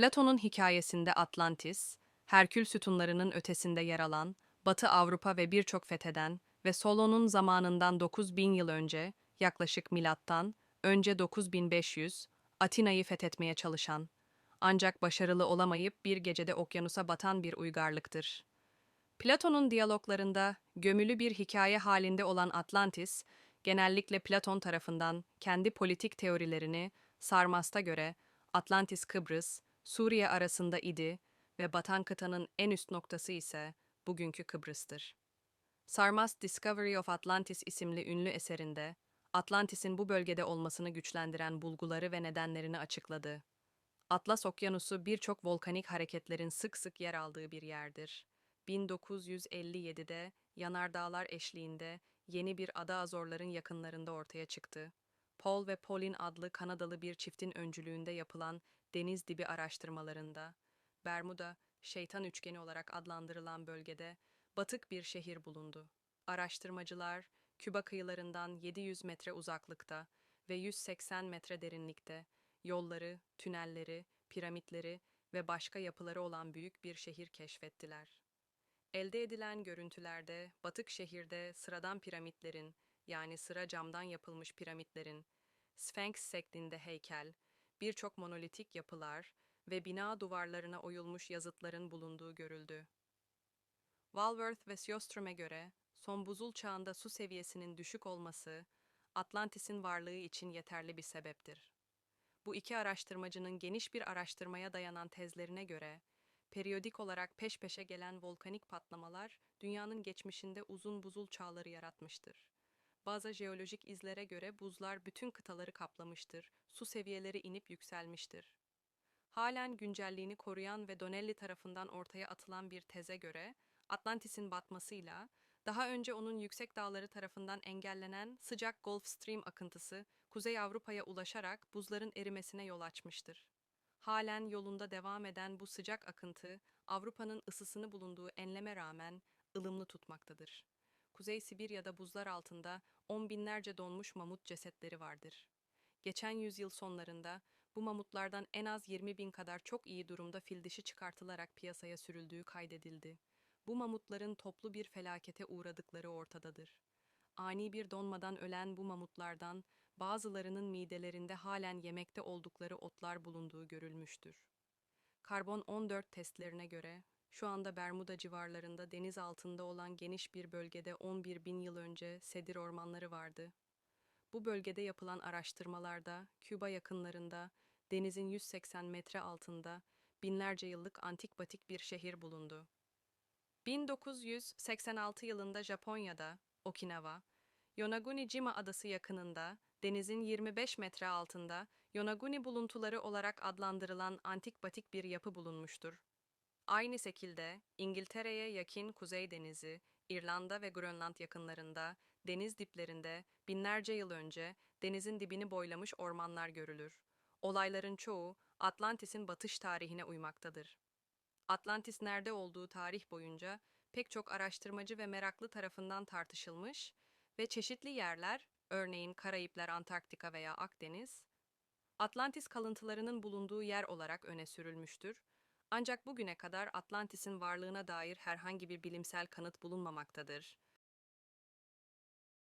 Platon'un hikayesinde Atlantis, Herkül sütunlarının ötesinde yer alan, Batı Avrupa ve birçok fetheden ve Solon'un zamanından 9000 yıl önce, yaklaşık milattan önce 9500, Atina'yı fethetmeye çalışan, ancak başarılı olamayıp bir gecede okyanusa batan bir uygarlıktır. Platon'un diyaloglarında gömülü bir hikaye halinde olan Atlantis, genellikle Platon tarafından kendi politik teorilerini Sarmas'ta göre Atlantis Kıbrıs, Suriye arasında idi ve batan kıtanın en üst noktası ise bugünkü Kıbrıs'tır. Sarmas Discovery of Atlantis isimli ünlü eserinde Atlantis'in bu bölgede olmasını güçlendiren bulguları ve nedenlerini açıkladı. Atlas Okyanusu birçok volkanik hareketlerin sık sık yer aldığı bir yerdir. 1957'de yanardağlar eşliğinde yeni bir ada Azorların yakınlarında ortaya çıktı. Paul ve Pauline adlı Kanadalı bir çiftin öncülüğünde yapılan deniz dibi araştırmalarında, Bermuda, şeytan üçgeni olarak adlandırılan bölgede batık bir şehir bulundu. Araştırmacılar, Küba kıyılarından 700 metre uzaklıkta ve 180 metre derinlikte yolları, tünelleri, piramitleri ve başka yapıları olan büyük bir şehir keşfettiler. Elde edilen görüntülerde batık şehirde sıradan piramitlerin yani sıra camdan yapılmış piramitlerin, Sphinx şeklinde heykel, birçok monolitik yapılar ve bina duvarlarına oyulmuş yazıtların bulunduğu görüldü. Walworth ve Sjöström'e göre son buzul çağında su seviyesinin düşük olması Atlantis'in varlığı için yeterli bir sebeptir. Bu iki araştırmacının geniş bir araştırmaya dayanan tezlerine göre, periyodik olarak peş peşe gelen volkanik patlamalar dünyanın geçmişinde uzun buzul çağları yaratmıştır. Bazı jeolojik izlere göre buzlar bütün kıtaları kaplamıştır, su seviyeleri inip yükselmiştir. Halen güncelliğini koruyan ve Donnelly tarafından ortaya atılan bir teze göre, Atlantis'in batmasıyla, daha önce onun yüksek dağları tarafından engellenen sıcak Gulf Stream akıntısı Kuzey Avrupa'ya ulaşarak buzların erimesine yol açmıştır. Halen yolunda devam eden bu sıcak akıntı, Avrupa'nın ısısını bulunduğu enleme rağmen ılımlı tutmaktadır. Kuzey Sibirya'da buzlar altında on binlerce donmuş mamut cesetleri vardır. Geçen yüzyıl sonlarında bu mamutlardan en az 20 bin kadar çok iyi durumda fil dişi çıkartılarak piyasaya sürüldüğü kaydedildi. Bu mamutların toplu bir felakete uğradıkları ortadadır. Ani bir donmadan ölen bu mamutlardan bazılarının midelerinde halen yemekte oldukları otlar bulunduğu görülmüştür. Karbon 14 testlerine göre şu anda Bermuda civarlarında deniz altında olan geniş bir bölgede 11 bin yıl önce sedir ormanları vardı. Bu bölgede yapılan araştırmalarda Küba yakınlarında denizin 180 metre altında binlerce yıllık antik batik bir şehir bulundu. 1986 yılında Japonya'da, Okinawa, Yonaguni-jima adası yakınında, denizin 25 metre altında Yonaguni buluntuları olarak adlandırılan antik batik bir yapı bulunmuştur. Aynı şekilde İngiltere'ye yakın Kuzey Denizi, İrlanda ve Grönland yakınlarında, deniz diplerinde binlerce yıl önce denizin dibini boylamış ormanlar görülür. Olayların çoğu Atlantis'in batış tarihine uymaktadır. Atlantis nerede olduğu tarih boyunca pek çok araştırmacı ve meraklı tarafından tartışılmış ve çeşitli yerler, örneğin Karayipler, Antarktika veya Akdeniz, Atlantis kalıntılarının bulunduğu yer olarak öne sürülmüştür. Ancak bugüne kadar Atlantis'in varlığına dair herhangi bir bilimsel kanıt bulunmamaktadır.